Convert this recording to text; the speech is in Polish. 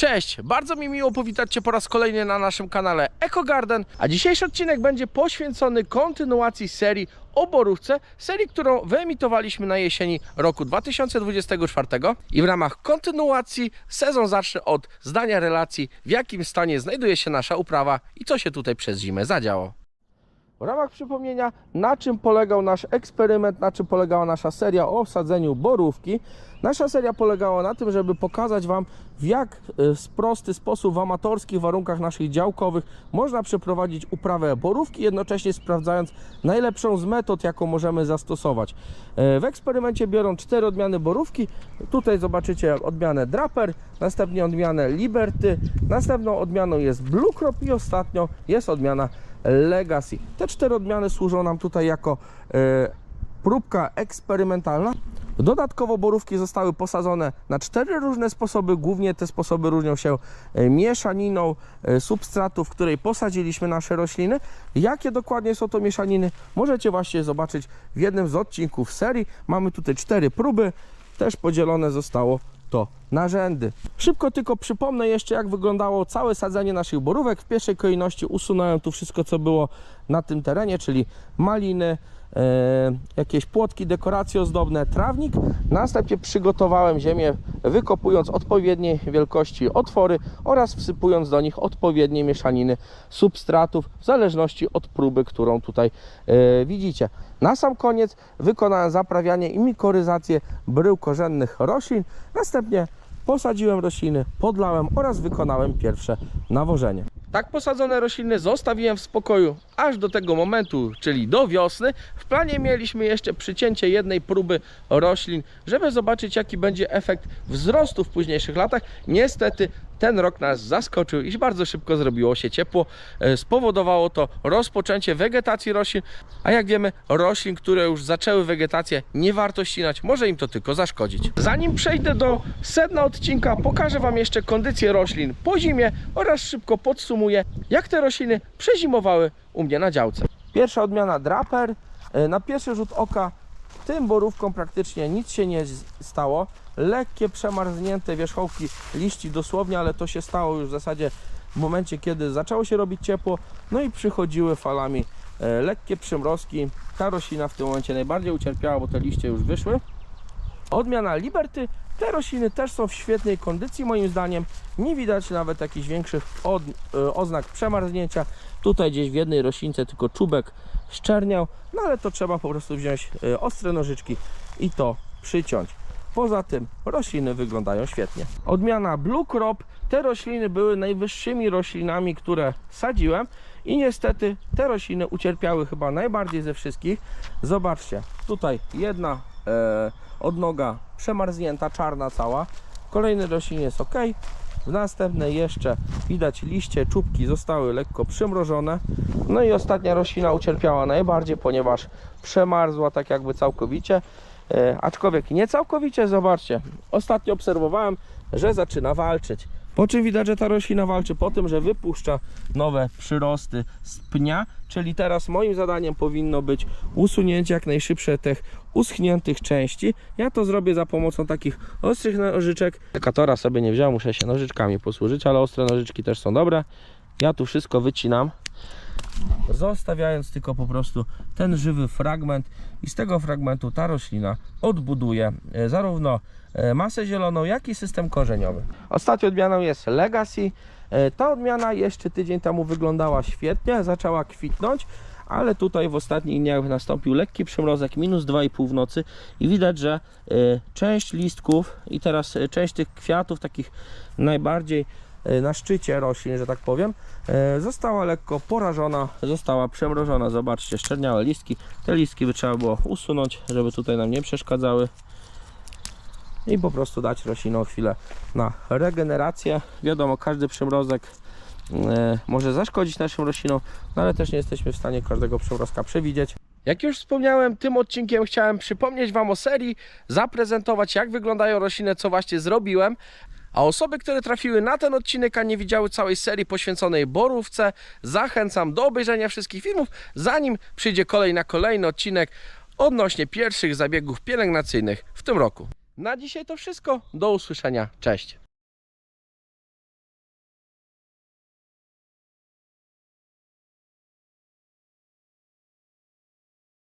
Cześć, bardzo mi miło powitać Cię po raz kolejny na naszym kanale EcoGarden, a dzisiejszy odcinek będzie poświęcony kontynuacji serii o borówce, serii, którą wyemitowaliśmy na jesieni roku 2024 i w ramach kontynuacji sezon zacznie od zdania relacji, w jakim stanie znajduje się nasza uprawa i co się tutaj przez zimę zadziało. W ramach przypomnienia, na czym polegał nasz eksperyment, na czym polegała nasza seria o sadzeniu borówki. Nasza seria polegała na tym, żeby pokazać Wam, w jak y, prosty sposób w amatorskich warunkach naszych działkowych można przeprowadzić uprawę borówki, jednocześnie sprawdzając najlepszą z metod, jaką możemy zastosować. E, W eksperymencie biorą cztery odmiany borówki. Tutaj zobaczycie odmianę Draper, następnie odmianę Liberty, następną odmianą jest Blue Crop i ostatnią jest odmiana Legacy. Te cztery odmiany służą nam tutaj jako e, próbka eksperymentalna. Dodatkowo borówki zostały posadzone na cztery różne sposoby. Głównie te sposoby różnią się e, mieszaniną e, substratu, w której posadziliśmy nasze rośliny. Jakie dokładnie są to mieszaniny, możecie właśnie zobaczyć w jednym z odcinków serii. Mamy tutaj cztery próby, też podzielone zostało to na rzędy. Szybko tylko przypomnę jeszcze, jak wyglądało całe sadzenie naszych borówek. W pierwszej kolejności usunąłem tu wszystko, co było na tym terenie, czyli maliny, e, jakieś płotki, dekoracje ozdobne, trawnik. Następnie przygotowałem ziemię, wykopując odpowiedniej wielkości otwory oraz wsypując do nich odpowiednie mieszaniny substratów w zależności od próby, którą tutaj e, widzicie. Na sam koniec wykonałem zaprawianie i mikoryzację brył korzennych roślin. Następnie posadziłem rośliny, podlałem oraz wykonałem pierwsze nawożenie. Tak posadzone rośliny zostawiłem w spokoju aż do tego momentu, czyli do wiosny. W planie mieliśmy jeszcze przycięcie jednej próby roślin, żeby zobaczyć jaki będzie efekt wzrostu w późniejszych latach. Niestety ten rok nas zaskoczył, iż bardzo szybko zrobiło się ciepło. E, Spowodowało to rozpoczęcie wegetacji roślin, a jak wiemy, roślin, które już zaczęły wegetację, nie warto ścinać, może im to tylko zaszkodzić. Zanim przejdę do sedna odcinka, pokażę Wam jeszcze kondycję roślin po zimie oraz szybko podsumuję, jak te rośliny przezimowały u mnie na działce. Pierwsza odmiana Draper. E, Na pierwszy rzut oka tym borówkom praktycznie nic się nie stało. Lekkie przemarznięte wierzchołki liści dosłownie, ale to się stało już w zasadzie w momencie, kiedy zaczęło się robić ciepło. No i przychodziły falami e, lekkie przymrozki. Ta roślina w tym momencie najbardziej ucierpiała, bo te liście już wyszły. Odmiana Liberty. Te rośliny też są w świetnej kondycji moim zdaniem. Nie widać nawet jakichś większych od, e, oznak przemarznięcia. Tutaj gdzieś w jednej roślince tylko czubek szczerniał, no ale to trzeba po prostu wziąć e, ostre nożyczki i to przyciąć. Poza tym rośliny wyglądają świetnie. Odmiana Blue Crop. Te rośliny były najwyższymi roślinami, które sadziłem i niestety te rośliny ucierpiały chyba najbardziej ze wszystkich. Zobaczcie, tutaj jedna e, odnoga przemarznięta, czarna cała. Kolejny roślin jest ok. W następnej jeszcze widać liście, czubki zostały lekko przymrożone. No i ostatnia roślina ucierpiała najbardziej, ponieważ przemarzła tak jakby całkowicie. E, aczkolwiek nie całkowicie, zobaczcie. Ostatnio obserwowałem, że zaczyna walczyć. Po czym widać, że ta roślina walczy? Po tym, że wypuszcza nowe przyrosty z pnia, czyli teraz moim zadaniem powinno być usunięcie jak najszybsze tych uschniętych części. Ja to zrobię za pomocą takich ostrych nożyczek. Sekatora sobie nie wziąłem, muszę się nożyczkami posłużyć, ale ostre nożyczki też są dobre. Ja tu wszystko wycinam zostawiając tylko po prostu ten żywy fragment i z tego fragmentu ta roślina odbuduje e, zarówno e, masę zieloną, jak i system korzeniowy. Ostatnią odmianą jest Legacy. E, Ta odmiana jeszcze tydzień temu wyglądała świetnie, zaczęła kwitnąć, ale tutaj w ostatnich dniach nastąpił lekki przymrozek, minus 2,5 w nocy i widać, że część listków i teraz część tych kwiatów takich najbardziej na szczycie roślin, że tak powiem, e, została lekko porażona, została przemrożona. Zobaczcie, szczerniałe listki. Te listki by trzeba było usunąć, żeby tutaj nam nie przeszkadzały. I po prostu dać roślinom chwilę na regenerację. Wiadomo, każdy przymrozek e, może zaszkodzić naszym roślinom, no ale też nie jesteśmy w stanie każdego przymrozka przewidzieć. Jak już wspomniałem, tym odcinkiem chciałem przypomnieć Wam o serii, zaprezentować jak wyglądają rośliny, co właśnie zrobiłem. A osoby, które trafiły na ten odcinek, a nie widziały całej serii poświęconej borówce, zachęcam do obejrzenia wszystkich filmów, zanim przyjdzie kolej na kolejny odcinek odnośnie pierwszych zabiegów pielęgnacyjnych w tym roku. Na dzisiaj to wszystko. Do usłyszenia. Cześć.